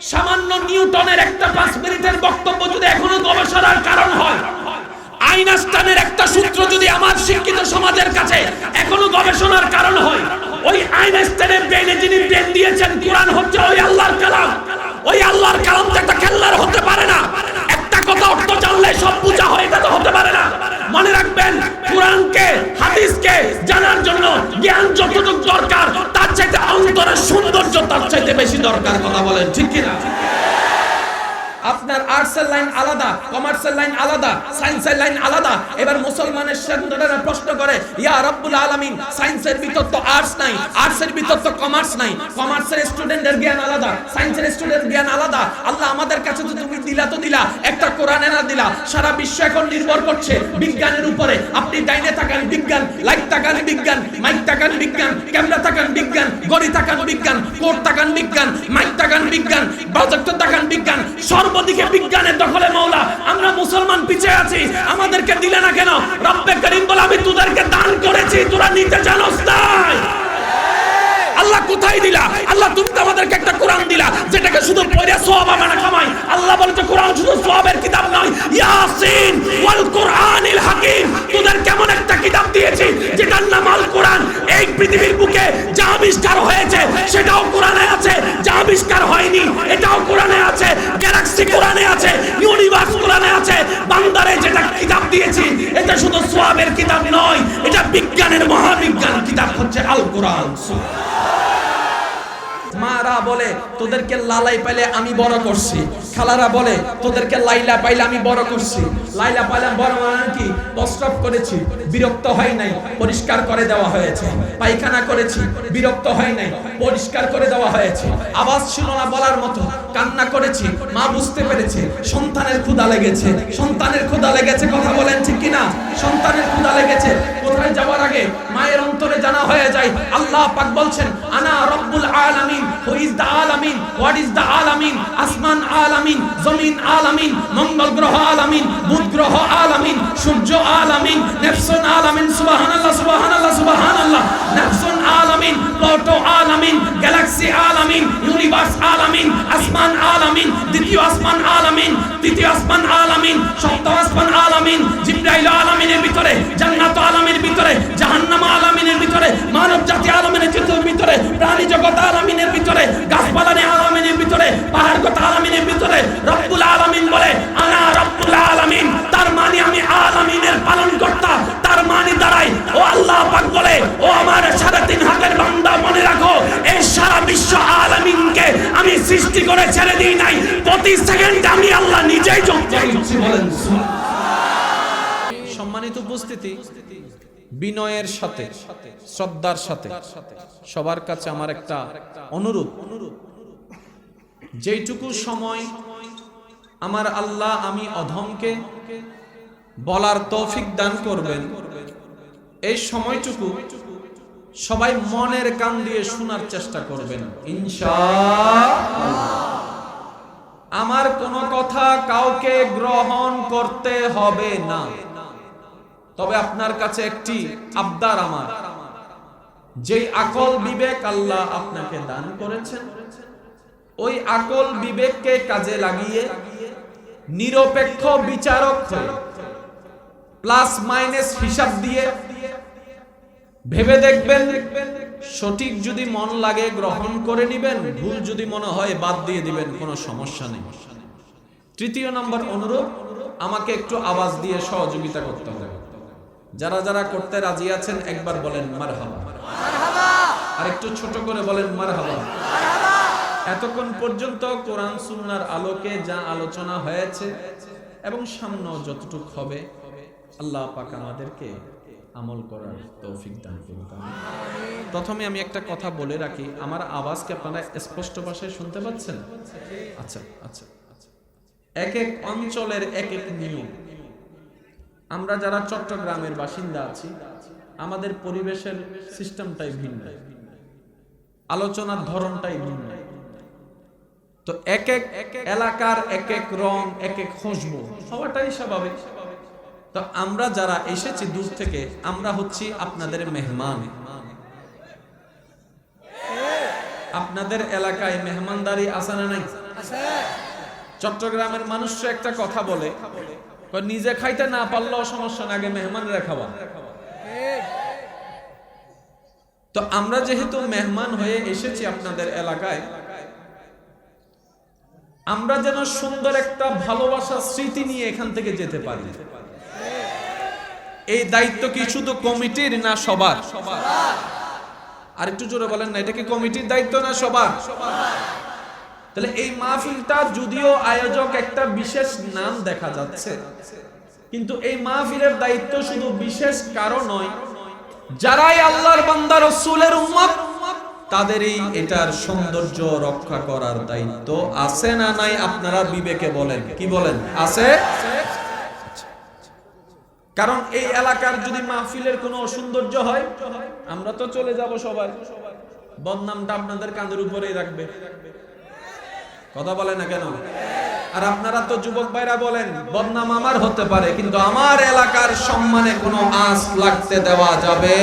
সামান্য নিউটনের একটা পাঁচ মিনিটের বক্তব্য যদি এখনও গবেষণার কারণ হয়, আইনস্টাইনের একটা সূত্র যদি আমার শিক্ষিত সমাজের কাছে এখনও গবেষণার কারণ হয়, ওই আইনস্টাইনের ব্রেনে যিনি ব্রেন দিয়েছেন, কোরআন হচ্ছে ওই আল্লাহর কালাম। ওই আল্লাহর কালাম তো একটা খেলনার হতে পারে না। কথা অর্থ জানলে সব পূজা হয় এটা হতে পারে না। মনে রাখবেন, কোরআনকে, হাদিসকে জানার জন্য জ্ঞান যতটুকু দরকার, তার চাইতে অন্তরের সৌন্দর্য তার চাইতে বেশি দরকার, কথা বলেন, ঠিক কিনা? আপনার আর্টসের লাইন আলাদা কমার্সের লাইন আলাদা সায়েন্সের লাইন আলাদা। এবার মুসলমানের স্টুডেন্টরা প্রশ্ন করে, ইয়া রব্বুল আলামিন সায়েন্সের ভিতর তো আর্টস নাই আর্টসের ভিতর তো কমার্স নাই। কমার্সের স্টুডেন্টের জ্ঞান আলাদা সায়েন্সের স্টুডেন্ট জ্ঞান আলাদা। আল্লাহ আমাদের কাছে তো তুমি দিলা তো দিলা, একটা কোরআন এনা দিলা। সারা বিশ্ব এখন নির্ভর করছে বিজ্ঞানের উপরে। আপনি ডাইনে তাকান বিজ্ঞান, লাইট তাকান বিজ্ঞান, মাইক তাকান বিজ্ঞান, ক্যামেরা তাকান বিজ্ঞান গড়ি তাকান বিজ্ঞান, কোড তাকান বিজ্ঞান, মাইক তাকান বিজ্ঞান প্রজেক্টর তাকান বিজ্ঞান সর্বদিকে বিজ্ঞানের দখলে মৌলা। আমরা মুসলমান পিছিয়ে আছি। আমাদেরকে দিলে না কেন? রব্বে করিম বলে আমি তোদেরকে দান করেছি, তোরা নিতে জানোস নাই আল্লাহ কোথায় দিলা? আল্লাহ, তুমি তো আমাদেরকে একটা কোরআন দিলা, যেটাকে শুধু পড়ে সওয়াব আমরা কামাই আল্লাহ বলে যে কোরআন শুধু সওয়াবের কিতাব নয়। ইয়াসিন ওয়াল কোরআনিল হাকিম। তোদের কেমন একটা কিতাব দিয়েছি, যেটার নাম আল কোরআন। এই পৃথিবীর বুকে যা আবিষ্কার হয়েছে, সেটাও কোরআনে আছে। যা আবিষ্কার হয়নি, এটাও কোরআনে আছে। গ্যালাক্সি কোরআনে আছে, ইউনিভার্স কোরআনে আছে। বান্দারে যেটা কিতাব দিয়েছি, এটা শুধু সওয়াবের কিতাব নয়, এটা বিজ্ঞানের মহাবিজ্ঞান কিতাব হচ্ছে আল কোরআন। মারা বলে, তোদেরকে লালাই পাইলে আমি বড় করছি। খালারা বলে, তোদেরকে লাইলা পাইলে আমি বড় করছি। লাইলা পাইলাম বড় মানে কি? প্রস্রাব করেছি, বিরক্ত হয় নাই, পরিষ্কার করে দেওয়া হয়েছে। পায়খানা করেছি, বিরক্ত হয় নাই, পরিষ্কার করে দেওয়া হয়েছে। আওয়াজ ছিল না বলার মতো, কান্না করেছি, মা বুঝতে পেরেছে, সন্তানের ক্ষুধা লেগেছে। সন্তানের ক্ষুধা লেগেছে, কথা বলেন ঠিক কিনা? সন্তানের ক্ষুধা লেগেছে, কোথায় যাওয়ার আগে মায়ের অন্তরে জানা হয়ে যায়, আল্লাহ পাক বলছেন, আনা রব্বুল আলামিন হু ইজ দ্য আলামিন, হোয়াট ইজ দ্য আলামিন, আসমান আলামিন, জমিন আলামিন, মঙ্গল গ্রহ আলামিন, বুধ গ্রহ আলামিন, সূর্য আলামিন নেফসুন আলামিন, সুবহানাল্লাহ সুবহানাল্লাহ সুবহানাল্লাহ নেফসুন আলামিন, প্লুটো আলামিন, গ্যালাক্সি আলামিন, ইউনিভার্স আলামিন, আসমান আলামিন, দ্বিতীয় আসমান আলামিন, তৃতীয় আসমান আলামিন, সপ্তম আসমান আলামিন, জিব্রাইল আলামিনের ভিতরে উপস্থিতি, বিনয়ের সাথে, শ্রদ্ধার সাথে, সবার কাছে আমার একটা অনুরোধ। যেইটুকু সময় আমার আল্লাহ আমি অধমকে বলার তৌফিক দান করবেন, এই সময়টুকু সবাই মনের কান দিয়ে শোনার চেষ্টা করবেন। আমার কোনো কথা কাউকে গ্রহণ করতে হবে না। তবে আপনার কাছে একটি আবদার আমার। যেই আকল বিবেক আল্লাহ আপনাকে দান করেছেন, ওই আকল বিবেককে কাজে লাগিয়ে নিরপেক্ষ বিচারক প্লাস মাইনাস হিসাব দিয়ে ভেবে দেখবেন, সঠিক যদি মন লাগে গ্রহণ করে নিবেন, ভুল যদি মনে হয় বাদ দিয়ে দিবেন, কোনো সমস্যা নেই। তৃতীয় নম্বর অনুরোধ, আমাকে একটু আওয়াজ দিয়ে সহযোগিতা করতে হবে। যারা যারা করতে রাজি আছেন একবার বলেন মার আর একটু ছোট করে বলেন মার এতক্ষণ পর্যন্ত কোরআন সুন্নার আলোকে যা আলোচনা হয়েছে এবং সামনে যতটুক হবে আল্লাহ পাক আমাদেরকে আমল করার তৌফিক দান করুন। প্রথমে আমি একটা কথা বলে রাখি আমার আওয়াজকে আপনারা স্পষ্ট ভাষায় শুনতে পাচ্ছেন? আচ্ছা আচ্ছা আচ্ছা। এক এক অঞ্চলের এক এক নিয়ম। আমরা যারা চট্টগ্রামের বাসিন্দা আছি আমাদের পরিবেশের সিস্টেমটাই ভিন্ন। আলোচনার ধরনটাই ভিন্ন। তো এক এক এলাকার এক এক রং এক এক খুশবু হওয়াটাই স্বাভাবিক। তো আমরা যারা এসেছি দূর থেকে আমরা হচ্ছি আপনাদের মেহমান। আপনাদের এলাকায় মেহমানদারি আছে না নাই? চট্টগ্রামের মানুষরা একটা কথা বলে নিজে খাইতে না পারলেও সমস্যা আগে মেহমানরা খাওয়া। তো আমরা যেহেতু মেহমান হয়ে এসেছি আপনাদের এলাকায়, আমরা যেন সুন্দর একটা ভালোবাসার স্মৃতি নিয়ে এখান থেকে যেতে পারি। এই দায়িত্ব কি শুধু কমিটির না সবার? আর একটু জোরে বলেন না, এটা কি কমিটির দায়িত্ব না সবার সবার? তাহলে এই মাহফিলটা যদিও আয়োজক একটা বিশেষ নাম দেখা যাচ্ছে, কিন্তু এই মাহফিলের দায়িত্ব শুধু বিশেষ কারও নয়, যারাই আল্লাহর বান্দা, রসুলের উম্মত, তাদেরই এটার সৌন্দর্য রক্ষা করার দায়িত্ব আছে না নাই আপনারা বিবেকে বলেন, কি বলেন? আছে? কারণ এই এলাকার যদি মাহফিলের কোনো অসৌন্দর্য হয়, আমরা তো চলে যাব সবাই। বদনামটা আপনাদের কাঁধের উপরেই রাখবে। কথা বলে না কেন? আর আপনারা তো যুবক ভাইরা বলেন বদনাম আমার হতে পারে কিন্তু আমার এলাকার সম্মানে কোনো আঁচ লাগতে দেওয়া যাবে?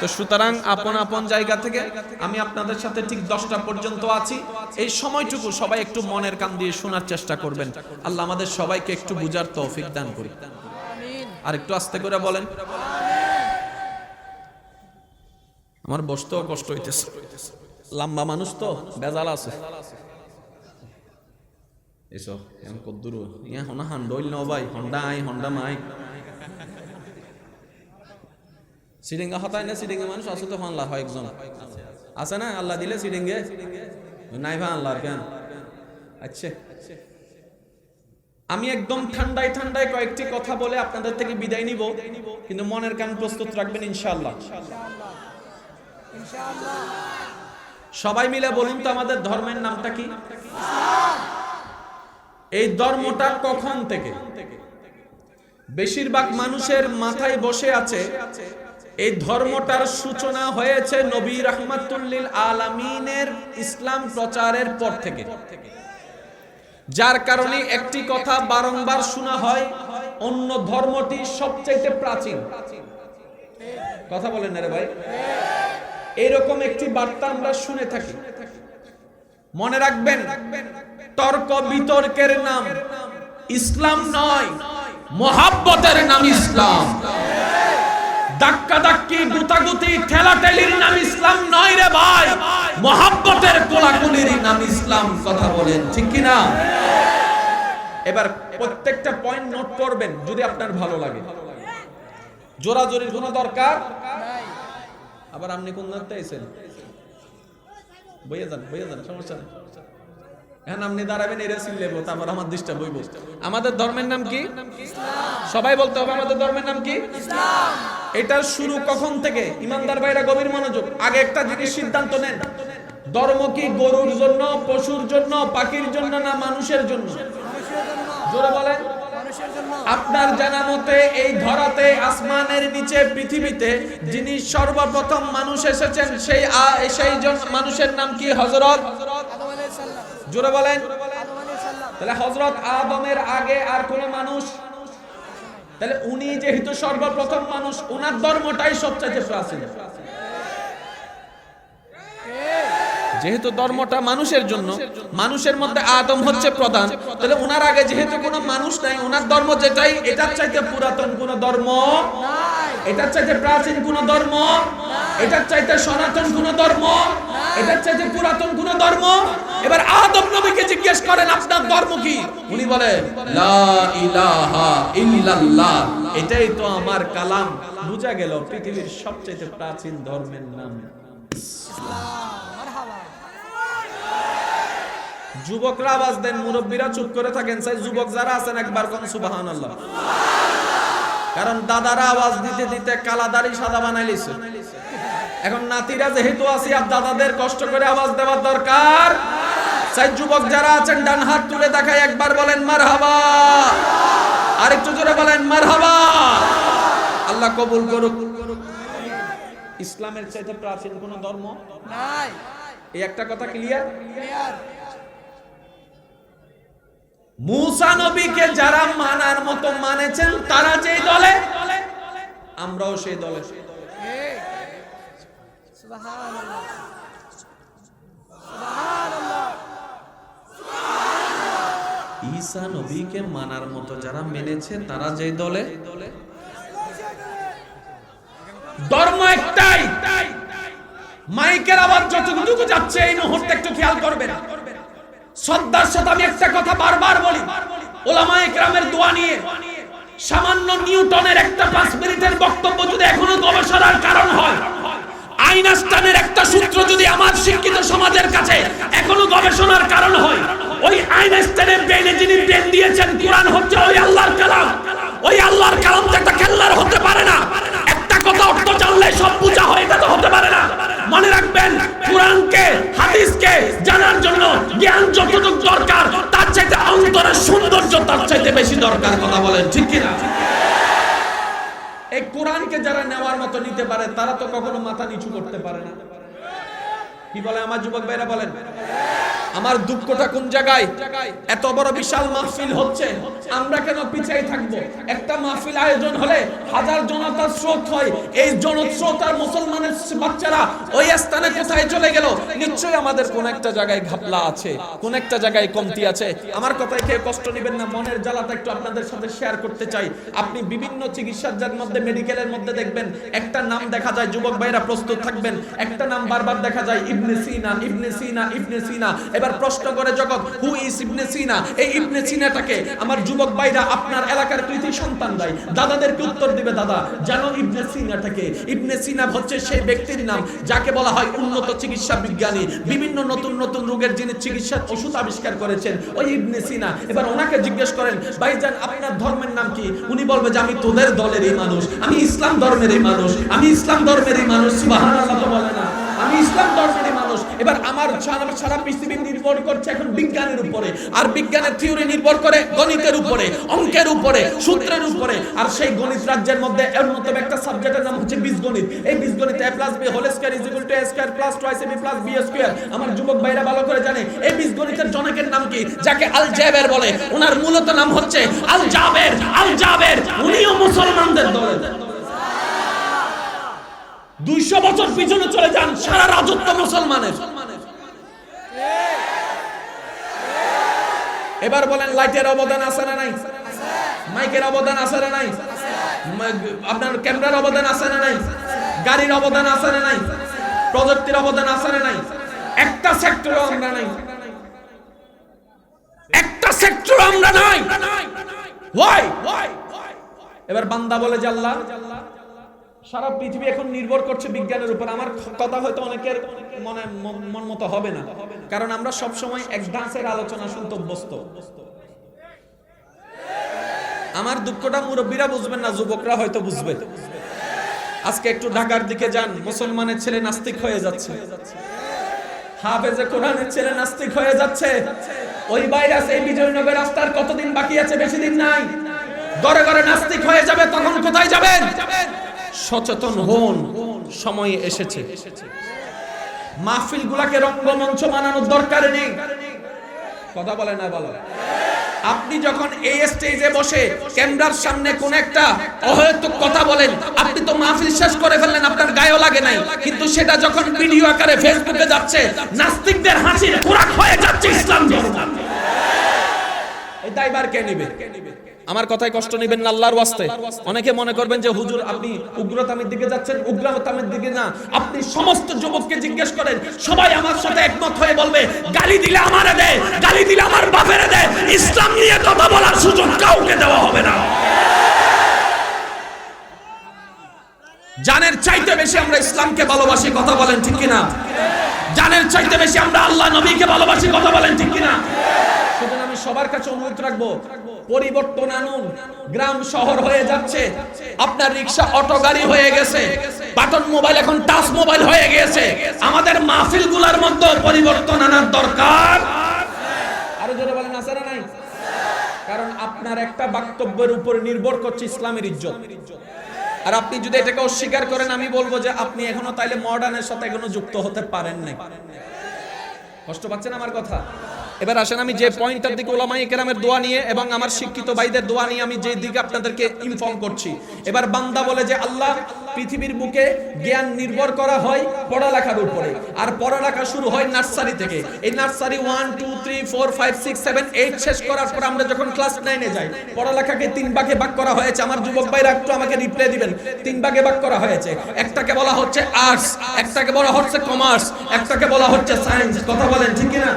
তো সুতরাং আপন আপন জায়গা থেকে আমি আপনাদের সাথে ঠিক দশটা পর্যন্ত আছি। এই সময়টুকু সবাই একটু মনের কান দিয়ে শোনার চেষ্টা করবেন। আল্লাহ আমাদের সবাইকে একটু বুঝার তৌফিক দান করি আর একটু আস্তে করে বলেন। আমার বসতেও কষ্ট হইতেছে। লম্বা মানুষ তো, বেজাল আছে। এসো, এখন কদ্দুর ইয়া, হনা হান্ডইল ন ভাই? হন্ডা আই, হন্ডা মাই। সিডিঙ্গা হতায় না সিডিঙ্গা মানুষ? আছে তো আল্লাহ হয় একজন। আছে না? আল্লাহ দিলে সিডিঙ্গে নাই ভা আল্লাহর কেন আচ্ছা। আমি একদম ঠান্ডায় ঠান্ডায় কয়েকটি কথা বলে আপনাদের থেকে বিদায় নিব, কিন্তু মনের কান প্রস্তুত রাখবেন ইনশাআল্লাহ। সবাই মিলে বলুন তো আমাদের ধর্মের নামটা কি? এই ধর্মটা কখন থেকে? বেশিরভাগ মানুষের মাথায় বসে আছে, এই ধর্মটার সূচনা হয়েছে নবী রহমাতুল্লিল আলামিনের ইসলাম প্রচারের পর থেকে। যার কারণে একটি কথা বারংবার শোনা হয়, অন্য ধর্মটি সবচাইতে প্রাচীন। কথা বলেন রে ভাই। এরকম একটি বার্তা আমরা শুনে থাকি। মনে রাখবেন, তর্ক বিতর্কের নাম ইসলাম নয়, মোহাব্বতের নাম ইসলাম। ধাক্কা ধাক্কি গুতাগুতি, ঠেলাঠেলির নাম ইসলাম নয় রে ভাই। মোহাব্বতের কোলাকুলির নাম ইসলাম, কথা বলেন, ঠিক কি না এবার প্রত্যেকটা পয়েন্ট নোট করবেন, যদি আপনার ভালো লাগে। জোরাজোরির কোনো দরকার? আবার আপনি কোন দাঁড়তে আইছেন? বইয়ে যান বইয়ে যান, সমস্যা নেই। এখন আপনি দাঁড়াবেন, এরা সিলেবো তারপর আমার দৃষ্টা বইব আমাদের ধর্মের নাম কি? সবাই বলতে হবে, আমাদের ধর্মের নাম কি? এটার শুরু কখন থেকে? ইমানদার ভাইরা গভীর মনোযোগ। আগে একটা জিনিস সিদ্ধান্ত নেন। ধর্ম কি গরুর জন্য, পশুর জন্য, পাখির জন্য না মানুষের জন্য? জোরে বলেন। আপনার জানা মতে এই ধরাতে আসমানের নিচে পৃথিবীতে যিনি সর্বপ্রথম মানুষ এসেছেন সেই সেই জন মানুষের নাম কি? হজরত জোরে বলেন। তাহলে হজরত আদমের আগে আর কোন মানুষ? তাহলে উনি যেহেতু সর্বপ্রথম মানুষ উনার ধর্মটাই সবচেয়ে প্রাচীন। যেহেতু ধর্মটা মানুষের জন্য, মানুষের মধ্যে আদম হচ্ছে প্রধান, তাহলে ওনার আগে যেহেতু কোনো মানুষ নাই ওনার ধর্ম যেটাই, এটার চাইতে পুরাতন কোন ধর্ম এটার চাইতে প্রাচীন কোন ধর্ম এটার চাইতে সনাতন কোন ধর্ম এটার চাইতে পুরাতন কোন ধর্ম এবার আদম নবীকে জিজ্ঞেস করেন, আপনার ধর্ম কি? উনি বলেন, লা ইলাহা ইল্লাল্লাহ। এটাই তো আমার কালাম। বুঝা গেল পৃথিবীর সবচেয়ে প্রাচীন ধর্মের নাম। যুবকরা আওয়াজ দেন মুরব্বীরা চুপ করে থাকেন। সেই যুবক যারা আছেন একবার কোন সুবাহান আল্লাহ কারণ দাদারা আওয়াজ দিতে দিতে কালাদারি সাদা বানাই লিছে। এখন নাতিরা যেহেতু আছি আর দাদাদের কষ্ট করে আওয়াজ দেওয়ার দরকার। সেই যুবক যারা আছেন ডান হাত তুলে দেখায় একবার বলেন মার হাবা আরেকটু জোরে বলেন মার হাবা আল্লাহ কবুল করুক। ইসলামের চাইতে প্রাচীন কোন ধর্ম? নাই। এই একটা কথা ক্লিয়ার ক্লিয়ার মুসা নবীকে যারা মানার মতো মানেছেন, তারা যেই দলে? আমরাও সেই দলে। ঈসা নবীকে মানার মতো যারা মেনেছে তারা যে দলে? ধর্ম একটাই। মাইকের আবার যতটুকু যাচ্ছে, এই মুহূর্তে একটু খেয়াল করবেন। শ্রদ্ধার সাথে আমি একটা কথা বারবার বলি। ওলামা একরামের দোয়া নিয়ে সামান্য নিউটনের একটা পাঁচ মিনিটের বক্তব্য যদি এখনও গবেষণার কারণ হয়, আইনস্টাইনের একটা সূত্র যদি আমার শিক্ষিত সমাজের কাছে এখনও গবেষণার কারণ হয়, ওই আইনস্টাইনের ব্রেনে যিনি ব্রেন দিয়েছেন, কোরআন হচ্ছে ওই আল্লাহর কালাম। ওই আল্লাহর কালাম তো একটা খেলনার হতে পারে না। একটা কথা অর্থ জানলে সব পূজা হয়ে যেতে হতে পারে না। মনে রাখবেন, কোরআনকে, হাদিসকে জানার জন্য জ্ঞান যতটুকু দরকার, তার চাইতে অন্তরের সৌন্দর্য তার চাইতে বেশি দরকার, কথা বলেন, ঠিক কিনা? এই কোরআনকে যারা নেওয়ার মতো নিতে পারে, তারা তো কখনো মাথা নিচু করতে পারে না। কি বলে আমার যুবক ভাইরা বলেন? আমার দুঃখটা কোন জায়গায়? এত বড় বিশাল মাহফিল হচ্ছে, আমরা কেন পিছাই থাকব? একটা মাহফিল আয়োজন হলে হাজার জনতার স্রোত হয়। এই জনস্রোত আর মুসলমানের বাচ্চারা ওই স্থানে কোথায় চলে গেল? নিশ্চয়ই আমাদের কোন একটা জায়গায় ঘাপলা আছে, কোন একটা জায়গায় কমতি আছে। আমার কথায় কেউ কষ্ট নেবেন না, মনের জ্বালাটা একটু আপনাদের সাথে শেয়ার করতে চাই। আপনি বিভিন্ন চিকিৎসার যার মধ্যে মেডিকেলের মধ্যে দেখবেন, একটা নাম দেখা যায়, যুবক ভাইরা প্রস্তুত থাকবেন, একটা নাম বারবার দেখা যায়, ইবনে সিনা, ইবনে সিনা ইবনে সিনা। এবার প্রশ্ন করে জগৎ হু ইজ ইবনে সিনা? এই ইবনে সিনাটাকে আমার যুবক ভাইরা আপনার এলাকার কৃতি সন্তান দেয়। দাদাদেরকে উত্তর দিবে, দাদা, জানো ইবনে সিনাটাকে? ইবনে সিনা হচ্ছে সেই ব্যক্তির নাম যাকে বলা হয় উন্নত চিকিৎসা বিজ্ঞানী। বিভিন্ন নতুন নতুন রোগের যিনি চিকিৎসার ওষুধ আবিষ্কার করেছেন, ওই ইবনে সিনা। এবার ওনাকে জিজ্ঞেস করেন ভাইজান আপনার ধর্মের নাম কি? উনি বলবে, যে আমি তোদের দলেরই মানুষ, আমি ইসলাম ধর্মেরই মানুষ, আমি ইসলাম ধর্মেরই মানুষ বলে না। আমি ইসলাম মানুষ। এবার আমার সারা পৃথিবী নির্ভর করছে এখন বিজ্ঞানের উপরে। আর বিজ্ঞানের থিওরি নির্ভর করে গণিতের উপরে, অঙ্কের উপরে, সূত্রের উপরে। আর সেই গণিত রাজ্যের মধ্যে একটা সাবজেক্টের নাম হচ্ছে বীজগণিত। এই বীজগণিত a plus B whole square is equal to a square plus twice B plus B square আমার যুবক ভাইরা ভালো করে জানে, এই বীজগণিতের জনকের নাম কি? যাকে আল জাবের বলে। ওনার মূলত নাম হচ্ছে আল জাবের আল জাবের উনিও মুসলমানদের দলের দুইশো বছর পিছনে চলে যান সারা রাজত্ব মুসলমানের। এবার বলেন, লাইটের অবদান আছে না নাই? মাইকের অবদান আছে না নাই? আপনার ক্যামেরার অবদান আছে না নাই? গাড়ির অবদান আছে না নাই? প্রযুক্তির অবদান আছে না নাই? একটা সেক্টরও আমরা নাই। একটা সেক্টর আমরা নাই। Why? এবার বান্দা বলে যে আল্লাহ সারা পৃথিবী এখন নির্ভর করছে বিজ্ঞানের উপর। আমার কথা হয়তো অনেকের মনে, মন- মতো হবে না। কারণ আমরা সব সময় এক ডান্সের আলোচনা শুনতে অভ্যস্ত। আমার দুঃখটা মুরব্বীরা বুঝবেন না, যুবকরা হয়তো বুঝবে। আজকে একটু ঢাকার দিকে যান, মুসলমানের ছেলে নাস্তিক হয়ে যাচ্ছে। হাফেজে কোরআনের ছেলে নাস্তিক হয়ে যাচ্ছে। ওই ভাইরাস এই বিজয়নগর রাস্তার কতদিন বাকি আছে, বেশি দিন নাই। ঘরে ঘরে নাস্তিক হয়ে যাবে, তখন কোথায় যাবেন? সচেতন হন। সময় এসেছে। মাহফিল গুলাকে রঙ্গমঞ্চ বানানোর দরকার নেই। কথা বলে না বলো। আপনি যখন এই স্টেজে বসে ক্যামেরার সামনে কোন একটা অহেতুক কথা বলেন, আপনি তো মাহফিল শেষ করে ফেললেন, আপনার গায়েও লাগে নাই। কিন্তু সেটা যখন ভিডিও আকারে ফেসবুকে যাচ্ছে, নাস্তিকদের হাসির খোরাক হয়ে যাচ্ছে ইসলাম ধর্ম। আমার কথায় কষ্ট নেবেন না আল্লাহর ওয়াস্তে। অনেকে মনে করবেন যে, হুজুর, আপনি উগ্রতামের দিকে যাচ্ছেন উগ্রতামের দিকে না। আপনি সমস্ত যুবককে জিজ্ঞেস করেন, সবাই আমার সাথে একমত হয়ে বলবে, গালি দিলে আমারে দে, গালি দিলে আমার বাপেরে দে। ইসলাম নিয়ে কথা বলার সুযোগ কাউকে দেওয়া হবে না। জানের চাইতে বেশি আমরা ইসলামকে ভালোবাসি, কথা বলেন ঠিক কিনা? জানের চাইতে বেশি আমরা আল্লাহ নবীকে ভালোবাসি, কথা বলেন ঠিক কিনা? আমি সবার কাছে অনুরোধ রাখব, পরিবর্তন আনুন। গ্রাম, শহর হয়ে যাচ্ছে। আপনার রিক্সা, অটো, গাড়ি হয়ে গেছে। বাটন মোবাইল, এখন টাচ মোবাইল হয়ে গেছে। আমাদের মাহফিলগুলার মধ্যে পরিবর্তন আনার দরকার। আরও জোরে বলেন, আছে নাই? কারণ আপনার একটা বক্তব্যের উপর নির্ভর করছে ইসলামের ইজ্জত। আর আপনি যদি এটাকে অস্বীকার করেন, আমি বলব যে আপনি এখনও তাইলে মডার্নের সাথে এখনও যুক্ত হতে পারেন নাই। কষ্ট পাচ্ছেন আমার কথা? এবার আসেন আমি যে পয়েন্টটার দিকে ওলামাই কেরামের দোয়া নিয়ে এবং আমার শিক্ষিত ভাইদের দোয়া নিয়ে আমি যে দিকে আপনাদেরকে ইনফর্ম করছি। এবার বান্দা বলে যে, আল্লাহ, পৃথিবীর বুকে জ্ঞান নির্ভর করা হয় পড়ালেখার উপরে আর পড়ালেখা শুরু হয় নার্সারি থেকে। এই nursery one two three four five six seven eight শেষ করার পর আমরা যখন ক্লাস নাইনে যাই, পড়ালেখাকে তিন ভাগে ভাগ করা হয়েছে। আমার যুবক ভাইরা একটু আমাকে রিপ্লাই দিবেন। তিন ভাগে ভাগ করা হয়েছে। একটাকে বলা হচ্ছে আর্টস একটাকে বলা হচ্ছে কমার্স একটাকে বলা হচ্ছে সায়েন্স কথা বলেন, ঠিক কিনা?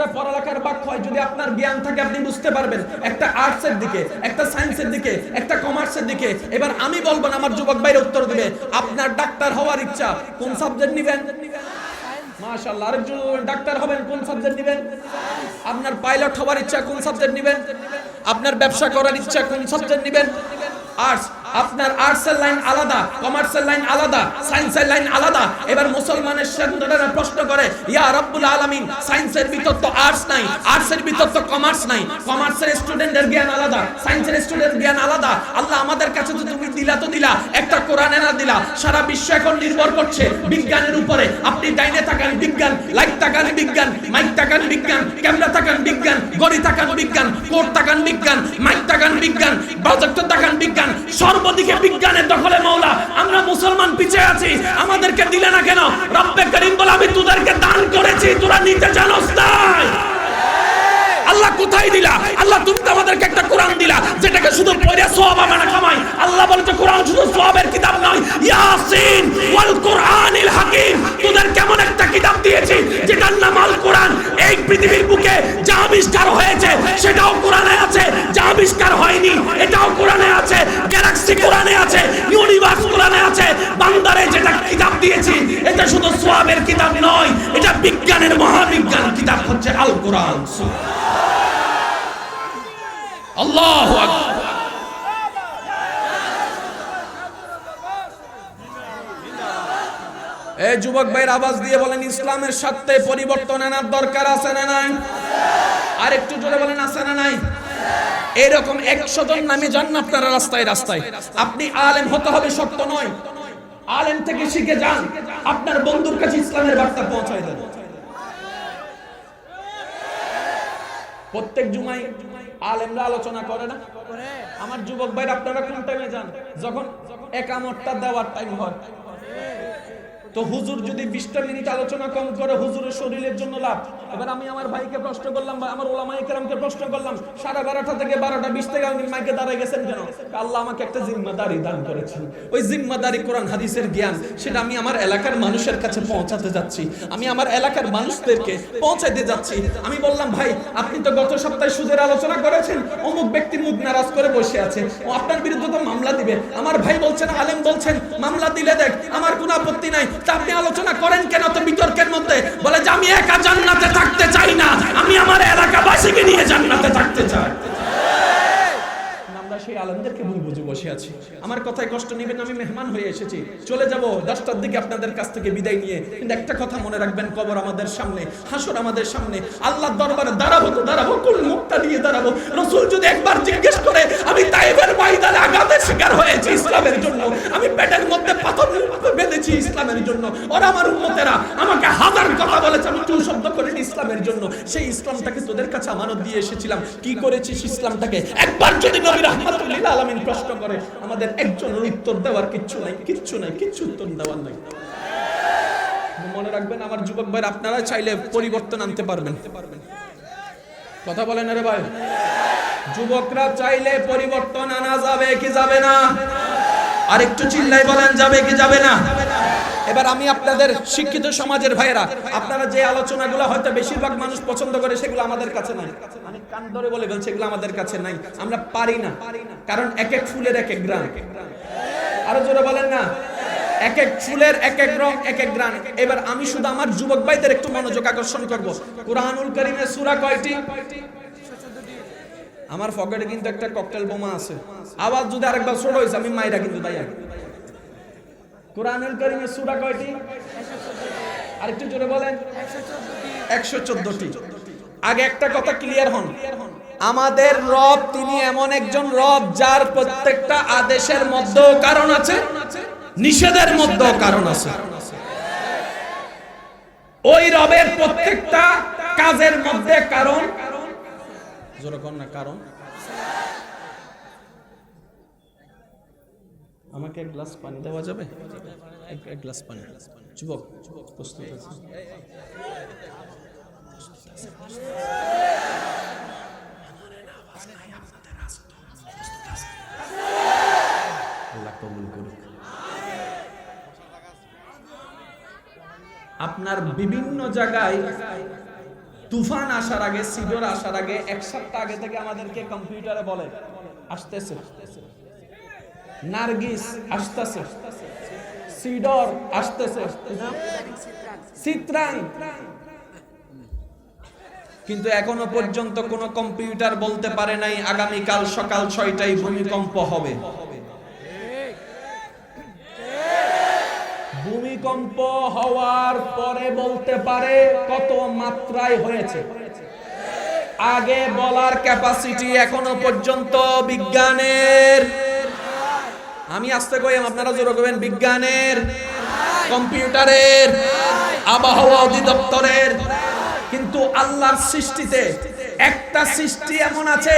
তিনটা পড়ালেখার ভাগ হয়, যদি আপনার জ্ঞান থাকে, আপনি বুঝতে পারবেন। একটা আর্টসের দিকে, একটা সায়েন্সের দিকে, একটা কমার্সের দিকে। এবার আমি বলব না, আমার যুবক ভাইরা উত্তর দিবে। আপনার ডাক্তার হওয়ার ইচ্ছা, কোন সাবজেক্ট নেবেন? মাশাআল্লাহ, আরেকজন ডাক্তার হবেন, কোন সাবজেক্ট নেবেন? আপনার পাইলট হওয়ার ইচ্ছা, কোন সাবজেক্ট নেবেন? আপনার ব্যবসা করার ইচ্ছা, কোন সাবজেক্ট নেবেন? আর্টস, আপনার আর্টসের লাইন আলাদা, কমার্সের লাইন আলাদা, সায়েন্সের লাইন আলাদা। এবার মুসলমানের প্রশ্ন করে, ইয়া রব্বুল সায়েন্সের ভিতর তো আর্টস নাই, আর্টসের ভিতর তো কমার্স নাই, কমার্সের জ্ঞান আলাদা, সায়েন্সের স্টুডেন্ট জ্ঞান আলাদা। আল্লাহ আমাদের কাছে তো তুমি দিলা তো দিলা, একটা কোরআনে না দিলা, সারা বিশ্ব এখন নির্ভর করছে বিজ্ঞানের উপরে। আপনি ডাইনে তাকান বিজ্ঞান, লাইট তাকান বিজ্ঞান, মাইক তাকান বিজ্ঞান, ক্যামেরা তাকান বিজ্ঞান গড়ি তাকান বিজ্ঞান, কোড তাকান বিজ্ঞান, মাইক তাকান বিজ্ঞান, প্রজেক্টর তাকান বিজ্ঞান সর্বদিকে বিজ্ঞানের দখলে মৌলা। আমরা মুসলমান পিছিয়ে আছি, আমাদেরকে দিলে না কেন? রব্বে করিম বলে, আমি তোদেরকে দান করেছি, তোরা নিতে জানোস নাই। আল্লাহ কোথায় দিলা? আল্লাহ, তুমি তো আমাদেরকে একটা কোরআন দিলা, যেটাকে শুধু পড়ে সওয়াব আমরা কামাই আল্লাহ বলেছে কোরআন শুধু সওয়াবের কিতাব নয়, ইয়াসিন ওয়াল কোরআনিল হাকিম। তোদের কেমন একটা কিতাব দিয়েছি, যেটার নাম আল কোরআন এই পৃথিবীর বুকে যা আবিষ্কার হয়েছে সেটাও কোরআনে আছে যা আবিষ্কার হয়নি এটাও কোরআনে আছে গ্যালাক্সি কোরআনে আছে ইউনিভার্স কোরআনে আছে বান্দারে যেটা কিতাব দিয়েছি এটা কিতাব নয়, এটা বিজ্ঞানের মহাবিজ্ঞান কিতাব হচ্ছে আল কোরআন এই যুবক ভাইয়ের আওয়াজ দিয়ে বলেন, ইসলামের সাথে পরিবর্তন আনার দরকার আছে না নাই? আর একটু জোরে বলেন, আছে না নাই? এরকম একশো জন নামে যান না আপনারা রাস্তায় রাস্তায়। আপনি আলেম হতে হবে সত্য নয়। আলেম থেকে শিখে যান। আপনার বন্ধুর কাছে ইসলামের বার্তা পৌঁছায় দেন। প্রত্যেক জুমাই আলেমরা আলোচনা করে না? আমার যুবক ভাই আপনারা কোন টাইমে যান? যখন একামতটা দেওয়ার টাইম হয়। তো হুজুর যদি বিশটা মিনিট আলোচনা কম করে হুজুরের শরীরের জন্য লাভ। এবার আমি আমার ভাইকে প্রশ্ন করলাম, বা আমার ওলামাই কেরামকে প্রশ্ন করলাম, সাড়ে বারোটা থেকে বারোটা, বিশ থেকে আপনি মাইকে দাঁড়ায় গেছেন কেন? আল্লাহ আমাকে একটা জিম্মাদারি দান করেছেন। ওই জিম্মাদারি কোরআন, হাদিসের জ্ঞান, সেটা আমি আমার এলাকার মানুষের কাছে পৌঁছাতে যাচ্ছি। আমি আমার এলাকার মানুষদেরকে পৌঁছাতে যাচ্ছি। আমি বললাম, ভাই, আপনি তো গত সপ্তাহে সুদের আলোচনা করেছেন, অমুক ব্যক্তি মুখ নারাজ করে বসে আছে। ও আপনার বিরুদ্ধে তো মামলা দিবে। আমার ভাই বলছেন, আলেম বলছেন, মামলা দিলে দেখ, আমার কোনো আপত্তি নাই। তা আপনি আলোচনা করেন কেন তো বিতর্কের মধ্যে? বলে যে আমি একা জান্নাতে থাকতে চাই না। আমি আমার এলাকাবাসীকে নিয়ে জান্নাতে থাকতে চাই। সেই আলমদেরকে ভুল বুঝে বসে আছি। আমার কথায় কষ্ট নেবেন আমি মেহমান হয়ে এসেছি। চলে যাব দশটার দিকে আপনাদের কাছ থেকে বিদায় নিয়ে। কিন্তু একটা কথা মনে রাখবেন কবর আমাদের সামনে হাসর আমাদের সামনে। আল্লাহ দরবারে দাঁড়াবো তো দাঁড়াবো কোন মুখটা দিয়ে দাঁড়াবো। রসুল যদি একবার জিজ্ঞেস করে আমি তাইবের ময়দানে আঘাতের শিকার হয়েছি ইসলামের জন্য আমি পেটের মধ্যে পাথর বেঁধেছি ইসলামের জন্য। ওরা আমার উম্মতেরা আমাকে হাজার কথা বলেছে, আমি চুল শব্দ করিনি ইসলামের জন্য। সেই ইসলামটাকে তোদের কাছে আমানত দিয়ে এসেছিলাম। কি করেছিস ইসলামটাকে? একবার যদি নবী রাহমাতুল্লিল আলামিন প্রশ্ন করে, আমাদের একজনের উত্তর দেওয়ার কিচ্ছু নাই কিচ্ছু নাই, কিচ্ছু উত্তর দেওয়ার নাই। মনে রাখবেন আমার যুবক ভাই আপনারা চাইলে পরিবর্তন আনতে পারবেন। কথা বলেন আরে ভাই। যুবকরা চাইলে পরিবর্তন আনা যাবে কি যাবে না? আর একটু চিল্লাই বলেন, যাবে কি যাবে না? এবার আমি আপনাদের শিক্ষিত সমাজের ভাইয়েরা, আপনারা যে আলোচনাগুলো হয়তো বেশিরভাগ মানুষ পছন্দ করে, সেগুলো আমাদের কাছে নাই। আমি কান ধরে বলে বলছি এগুলো আমাদের কাছে নাই। আমরা পারি না, কারণ এক এক ফুলের এক এক গ্রাম। আরও জোরে বলেন না। এক এক ফুলের এক এক রং এক এক গ্রাম। এবার আমি শুধু আমার যুবক ভাইদের একটু মনোযোগ আকর্ষণ করব। কোরআনুল করিমের সূরা কয়টি? আমার পকেটে কিন্তু একটা ককটেল বোমা আছে। আওয়াজ যদি আরেকবার ছোট হয়েছে আমি মাইরা কিন্তু আগে কোরআনুল করিমের সূরা কয়টি? আরেকটু জোরে বলেন। একশো চোদ্দটি। আগে একটা কথা ক্লিয়ার হন। আমাদের রব, তিনি এমন একজন রব যার প্রত্যেকটা আদেশের মধ্যেও কারণ আছে, নিষেধের মধ্যেও কারণ আছে। ওই রবের প্রত্যেকটা কাজের মধ্যে কারণ যেরকম না, কারণ আমাকে এক গ্লাস পানি দেওয়া যাবে? এক এক গ্লাস পানি। যুবক যুবক প্রস্তুত আছে? আল্লাহ কবুল করুক। আপনার বিভিন্ন জায়গায় তুফান আসার আগে সিডর আসার আগে এক সপ্তাহ আগে থেকে আমাদেরকে কম্পিউটারে বলে আসতেছে। নার্গিস আসতেছে, সিডর আসতেছে সিত্রাং কিন্তু এখনও পর্যন্ত কোনো কম্পিউটার বলতে পারে নাই, আগামীকাল সকাল ছয়টায় ভূমিকম্প হবে। ভূমিকম্প হওয়ার পরে বলতে পারে কত মাত্রায় হয়েছে। আগে বলার ক্যাপাসিটি এখনও পর্যন্ত বিজ্ঞানের আমি আসতে কইম আপনারা জোর করবেন বিজ্ঞানের, কম্পিউটারের, আবহাওয়া অধিদপ্তরের। কিন্তু আল্লাহর সৃষ্টিতে একটা সৃষ্টি এমন আছে,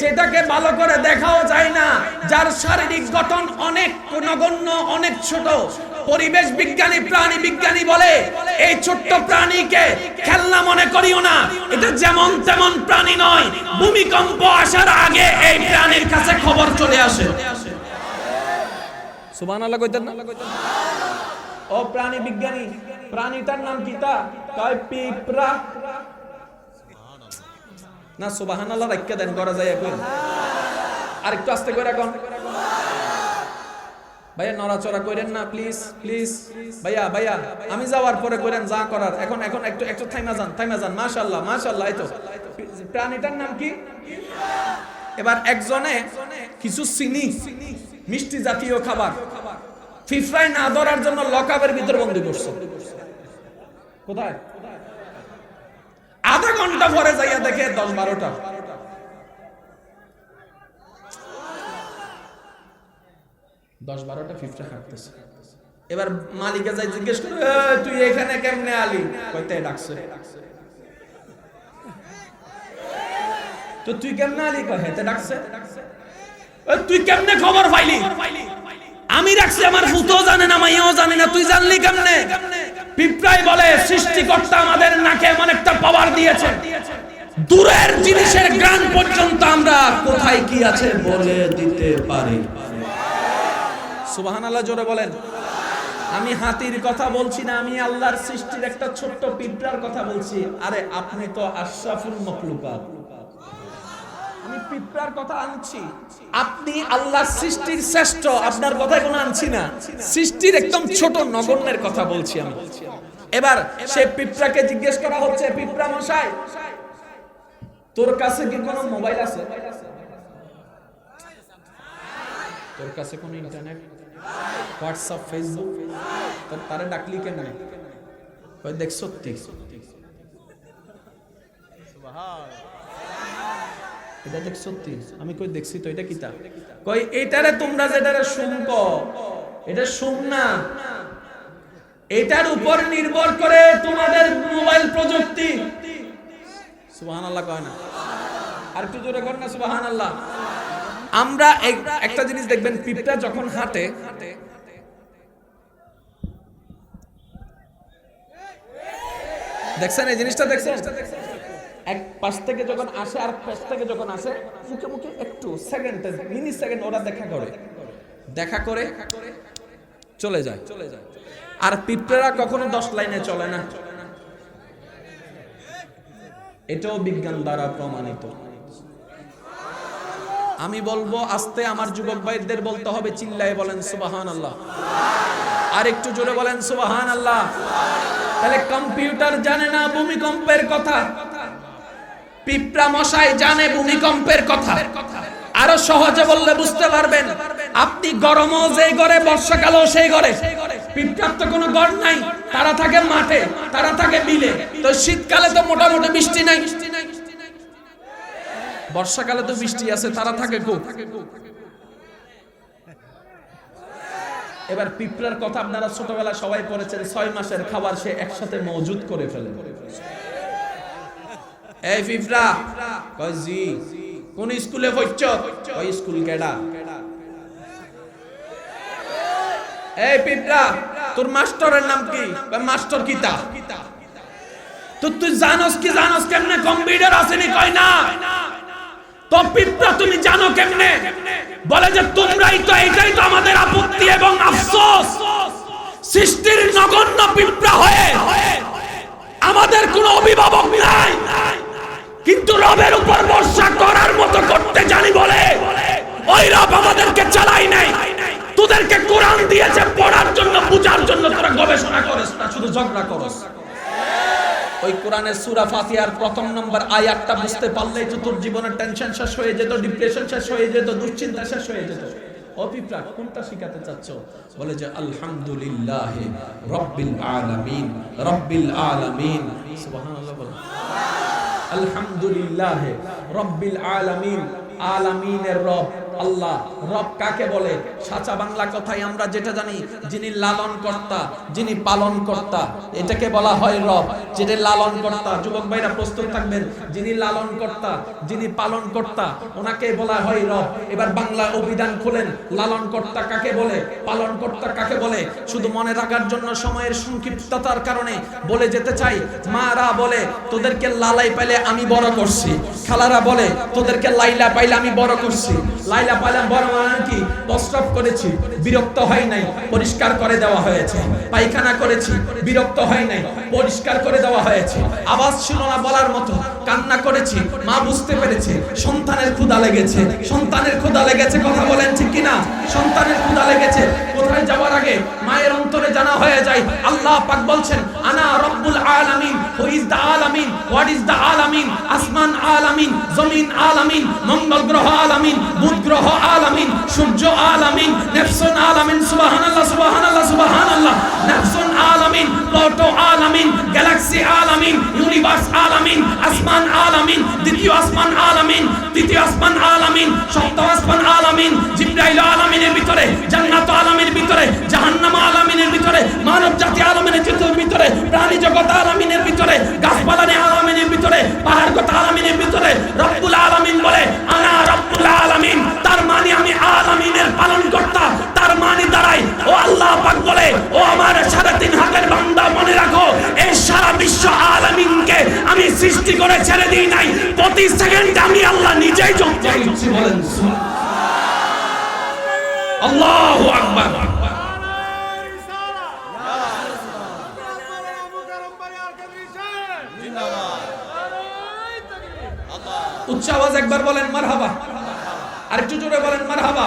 যেটাকে ভালো করে দেখাও যায় না, যার শারীরিক গঠন অনেক নগণ্য, অনেক ছোট। পরিবেশ বিজ্ঞানী, প্রাণী বিজ্ঞানী বলে, এই ছোট্ট প্রাণীকে খেলনা মনে করিও না। এটা যেমন তেমন প্রাণী নয়। ভূমিকম্প আসার আগে এই প্রাণীর কাছে খবর চলে আসে। সুবহান আল্লাহ কইতেন না? ও প্রাণী বিজ্ঞানী প্রাণীটার নাম কি তা? কয় পিঁপড়া। না সুবাহান আল্লাহ রাখিয়া দেন করা যায় এখন আর একটু আস্তে করে এখন ভাইয়া নড়াচড়া করেন না প্লিজ প্লিজ ভাইয়া ভাইয়া আমি যাওয়ার পরে করেন যা করার। এখন এখন একটু একটু থাইমা যান থাইমা যান মাশাআল্লাহ মাশাআল্লাহ এই তো। প্রাণীটার নাম কি? এবার একজনে কিছু চিনি মিষ্টি জাতীয় খাবার। ফিফরাই না ধরার জন্য লকআপের ভিতর বন্দি করছে। কোথায়? আধা ঘণ্টা পরে যাইয়া দেখে দশ বারোটা। দশ বারোটা ফিফটা কাটতেছে এবার মালিকে যাই জিজ্ঞেস করে তুই এখানে কেমনে আলি? কইতে ডাকছে। তো তুই কেমনে আলি? কয় হেতে ডাকছে। "এই, তুই কেমনে খবর পাইলি? আমি রাখছি আমার ভূতও জানে না, মাইয়াও জানে না, তুই জানলি কেমনে? পিঁপড়াই বলে, সৃষ্টিকর্তা আমাদের নাকে এমন একটা পাওয়ার দিয়েছে। দূরের জিনিসের গ্রান পর্যন্ত আমরা কোথায় কি আছে বলে দিতে পারি? সুবহানাল্লাহ, জোরে বলেন। আমি হাতির কথা বলছি না, আমি আল্লাহর সৃষ্টির একটা ছোট্ট পিঁপড়ার কথা বলছি। আরে, আপনি তো আশরাফুল মখলুকাত। আমি পিঁপড়ার কথা আনছি। আপনি আল্লাহর সৃষ্টির শ্রেষ্ঠ আপনার কথায় কোনো আনছি না। সৃষ্টির একদম ছোট নগণ্যের কথা বলছি আমি। এবার সে পিঁপড়াকে জিজ্ঞেস করা হচ্ছে পিঁপড়া মশাই তোর কাছে কি কোনো মোবাইল আছে? তোর কাছে কোনো ইন্টারনেট? WhatsApp Facebook? তোর তারে ডাকলি কেন দেখ সত্যি। এটা দেখ সত্যি, আমি কই দেখছি তো, এটা কিতা? কই, এটারে তোমরা যেটারে শুনক এটা শুন না। এটার উপর নির্ভর করে তোমাদের মোবাইল প্রযুক্তি। সুবহানাল্লাহ কয় না? আর একটু জোরে কর না, সুবহানাল্লাহ। আমরা এক- একটা জিনিস দেখবেন, পিঁপড়া যখন হাঁটে, দেখছেন এই জিনিসটা দেখছেন? এক পাশ থেকে যখন আসে আর পাশ থেকে যখন আসে, মুখে মুখে একটু সেকেন্ড মিনি সেকেন্ড ওরা দেখা করে। দেখা করে, চলে যায়। চলে যায় আর পিঁপড়েরা কখনো দশ লাইনে চলে না। এটাও বিজ্ঞান দ্বারা প্রমাণিত। আমি বলব, আস্তে আমার যুবক ভাইদের বলতে হবে, চিল্লায় বলেন সুবাহান আল্লাহ আর একটু জোরে বলেন সুবাহান আল্লাহ তাহলে কম্পিউটার জানে না, ভূমিকম্পের কথা। পিঁপড়া মশাই জানে ভূমিকম্পের কথা। আরও সহজে বললে বুঝতে পারবেন, আপনি গরমও যেই ঘরে বর্ষাকালও সেই ঘরে পিঁপড়ার তো কোনো ঘর নাই, তারা থাকে মাঠে, তারা থাকে বিলে। তো শীতকালে তো মোটামুটি বৃষ্টি নাই। বর্ষাকালে তো বৃষ্টি আছে, তারা থাকে খুব এবার পিঁপড়ার কথা আপনারা ছোটবেলা সবাই পড়েছেন, ছয় মাসের খাবার সে একসাথে মজুদ করে ফেলে। এই কয় জি কোন স্কুলে স্কুল এই পিঁপড়া তোর মাস্টারের নাম কি? মাস্টার কিতা? তো তুই জানোস কি জানোস কেমনে? কম্পিউটার আসেনি না? তো পিঁপড়া তুমি জানো কেমনে? বলে যে তোমরাই তো এটাই তো আমাদের আপত্তি এবং আফসোস। সৃষ্টির নগণ্য পিঁপড়া হয়ে আমাদের কোনো অভিভাবক নাই। রব আমাদেরকে চালাই নাই। তোদেরকে কোরআন দিয়েছে, পড়ার জন্য, বুঝার জন্য তোরা গবেষণা করিস না, শুধু ঝগড়া করস। ওই কোরআনের সূরা ফাতিহার প্রথম নম্বর আয়াতটা বুঝতে পারলেই তো তোর জীবনের টেনশন শেষ হয়ে যেত ডিপ্রেশন শেষ হয়ে যেত, দুশ্চিন্তা শেষ হয়ে যেত। অপিপ্রা কোনটা শিখাতে চাচ্ছ? বলে যে, আলহামদুলিল্লাহ রব্বিল আলামিন রব্বিল আলামিন। সুবহানাল্লাহ বলো। আলহামদুলিল্লাহ রব্বিল আলামিন। আলামিনের রব আল্লাহ রব কাকে বলে? সাচা বাংলা কথায় আমরা যেটা জানি, যিনি লালন কর্তা যিনি পালন কর্তা এটাকে বলা হয় রব, যেটা লালন কর্তা যুবক ভাইরা প্রস্তুত থাকবেন, যিনি লালন কর্তা যিনি পালন কর্তা ওনাকে বলা হয় রব। এবার বাংলা অভিধান খোলেন লালন কর্তা কাকে বলে? পালন কর্তা কাকে বলে? শুধু মনে রাখার জন্য সময়ের সংক্ষিপ্ততার কারণে বলে যেতে চাই, মারা বলে, তোদেরকে লালাই পাইলে আমি বড় করছি। খালারা বলে, তোদেরকে লাইলা পাইলে আমি বড় করছি। লাইলা পাইলাম বড় কি প্রস্রাব করেছি, বিরক্ত হয় নাই, পরিষ্কার করে দেওয়া হয়েছে। পায়খানা করেছি, বিরক্ত হয় নাই, পরিষ্কার করে দেওয়া হয়েছে। আওয়াজ ছিল না বলার মতো। কান্না করেছি, মা বুঝতে পেরেছে, সন্তানের ক্ষুধা লেগেছে, সন্তানের ক্ষুধা লেগেছে কথা বলেন ঠিক কিনা? সন্তানের ক্ষুধা লেগেছে, কোথায় যাওয়ার আগে মায়ের অন্তরে জানা হয়ে যায়, আল্লাহ পাক বলছেন, আনা রব্বুল আলামিন হু ইজ দা আলামিন, হোয়াট ইজ দা আলামিন, আসমান আলামিন, জমিন আলামিন, মঙ্গল গ্রহ আলামিন, বুধ গ্রহ আলামিন, সূর্য আলামিন, নেপসন আলামিন, সুবহানাল্লাহ সুবহানাল্লাহ সুবহানাল্লাহ, নেপসন আলামিন, প্লুটো আলামিন, গ্যালাক্সি আলামিন, ইউনিভার্স আলামিন, আসমান আলামিন, দ্বিতীয় আসমান আলামিন, তৃতীয় আসমান আলামিন, সপ্তম আসমান আলামিন, জিব্রাইল আলামিনের ভিতরে, জান্নাত আলামিনের ভিতরে, জাহান্নাম আলামিনের ভিতরে, মানব জাতি আলামিনের ভিতরে ভিতরে, প্রাণী জগৎ আলামিনের ভিতরে, গাছপালানি আলামিনের ভিতরে, পাহাড় গত আলামিনের ভিতরে, রব্বুল আলামিন বলে, আনা রব্বুল আলামিন, তার মানে আমি আলামিনের পালন কর্তা তার মানে দাঁড়াই, ও আল্লাহ পাক বলে, ও আমার সাড়ে তিন হাতের আমি সৃষ্টি করে ছেড়ে দিই নাই। প্রতি সেকেন্ডে আমি আল্লাহ নিজেই যোগ দিচ্ছি বলেন আল্লাহু আকবার। উচ্চ আওয়াজ একবার বলেন, মারহাবা। আরেকটু জোরে বলেন, মারহাবা।